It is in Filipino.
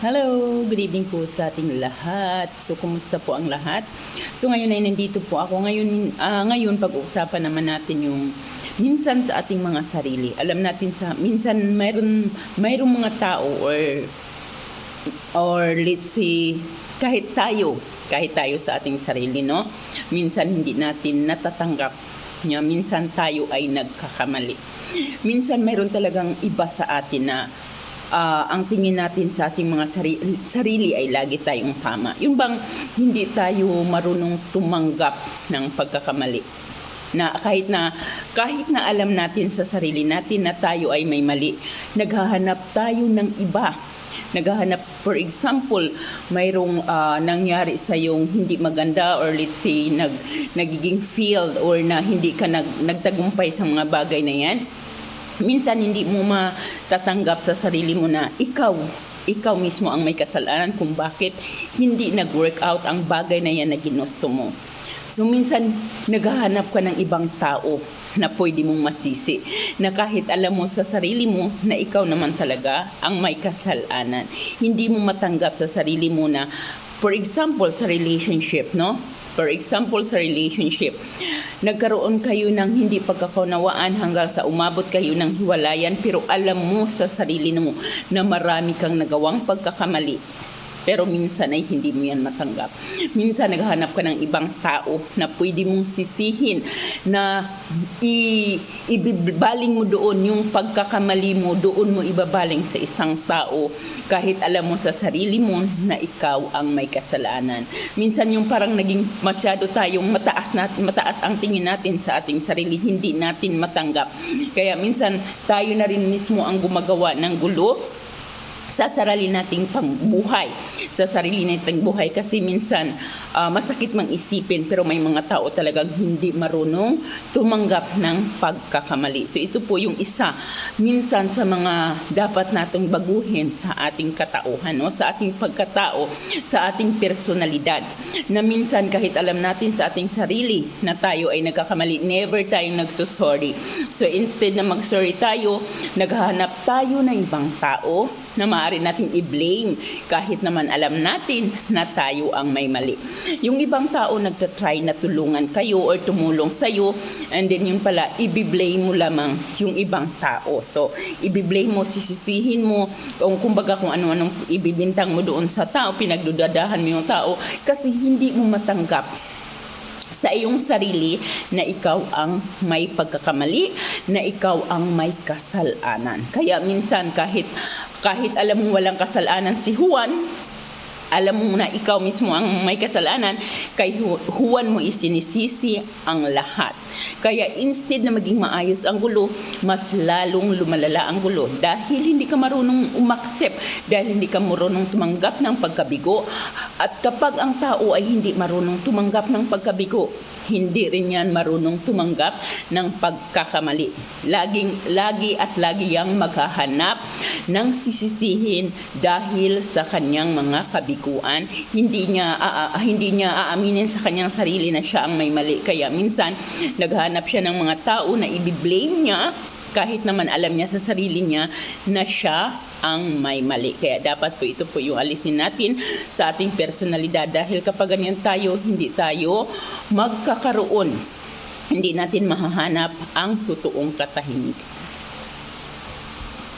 Hello, good evening po sa ating lahat. So, kumusta po ang lahat? So, ngayon ay nandito po ako. Ngayon, ah, ngayon pag-uusapan naman natin yung minsan sa ating mga sarili. Alam natin sa, minsan mayroon, mayroong mga tao or, or let's say, kahit tayo, kahit tayo sa ating sarili, no? Minsan hindi natin natatanggap niya. Minsan tayo ay nagkakamali. Minsan mayroon talagang iba sa atin na ah, ang tingin natin sa ating mga sarili, sarili ay lagi tayong tama. Yung bang hindi tayo marunong tumanggap ng pagkakamali. Na kahit na kahit na alam natin sa sarili natin na tayo ay may mali, naghahanap tayo ng iba. Naghahanap, for example, mayroong ah, nangyari sa yung hindi maganda or let's say nag, nagiging field or na hindi ka nag, nagtagumpay sa mga bagay na yan minsan hindi mo matatanggap sa sarili mo na ikaw ikaw mismo ang may kasalanan kung bakit hindi nag-work out ang bagay na yan na ginusto mo. So minsan naghahanap ka ng ibang tao na pwede mong masisi na kahit alam mo sa sarili mo na ikaw naman talaga ang may kasalanan. Hindi mo matanggap sa sarili mo na for example sa relationship, no? For example sa relationship, nagkaroon kayo ng hindi pagkakaunawaan hanggang sa umabot kayo ng hiwalayan pero alam mo sa sarili mo na marami kang nagawang pagkakamali. Pero minsan ay hindi mo yan matanggap. Minsan naghahanap ka ng ibang tao na pwede mong sisihin na i, ibibaling mo doon yung pagkakamali mo, doon mo ibabaling sa isang tao kahit alam mo sa sarili mo na ikaw ang may kasalanan. Minsan yung parang naging masyado tayong mataas natin, mataas ang tingin natin sa ating sarili, hindi natin matanggap. Kaya minsan tayo na rin mismo ang gumagawa ng gulo sa sarili nating pambuhay, sa sarili nating buhay kasi minsan ah, masakit mang isipin pero may mga tao talagang hindi marunong tumanggap ng pagkakamali. So ito po yung isa minsan sa mga dapat natong baguhin sa ating katauhan, no? sa ating pagkatao, sa ating personalidad. Na minsan kahit alam natin sa ating sarili na tayo ay nagkakamali, never tayong nagsusorry. So instead na mag-sorry tayo, naghahanap tayo ng ibang tao na maaari natin i-blame kahit naman alam natin na tayo ang may mali. Yung ibang tao nagtatry na tulungan kayo or tumulong sa'yo and then yun pala, i-blame mo lamang yung ibang tao. So, i-blame mo, sisisihin mo, kung kumbaga kung ano-anong ibibintang mo doon sa tao, pinagdudadahan mo yung tao kasi hindi mo matanggap sa iyong sarili na ikaw ang may pagkakamali, na ikaw ang may kasalanan. Kaya minsan kahit kahit alam mo walang kasalanan si Juan, alam mo na ikaw mismo ang may kasalanan, kay Ju- Juan mo isinisisi ang lahat. Kaya instead na maging maayos ang gulo, mas lalong lumalala ang gulo dahil hindi ka marunong umaksep, dahil hindi ka marunong tumanggap ng pagkabigo. At kapag ang tao ay hindi marunong tumanggap ng pagkabigo, hindi rin yan marunong tumanggap ng pagkakamali. Laging, lagi at lagi yang maghahanap ng sisisihin dahil sa kanyang mga kabiguan. Hindi niya, aa- hindi niya aaminin sa kanyang sarili na siya ang may mali. Kaya minsan, naghahanap siya ng mga tao na i-blame niya kahit naman alam niya sa sarili niya na siya ang may mali. Kaya dapat po ito po yung alisin natin sa ating personalidad dahil kapag ganyan tayo, hindi tayo magkakaroon. Hindi natin mahahanap ang totoong katahimikan.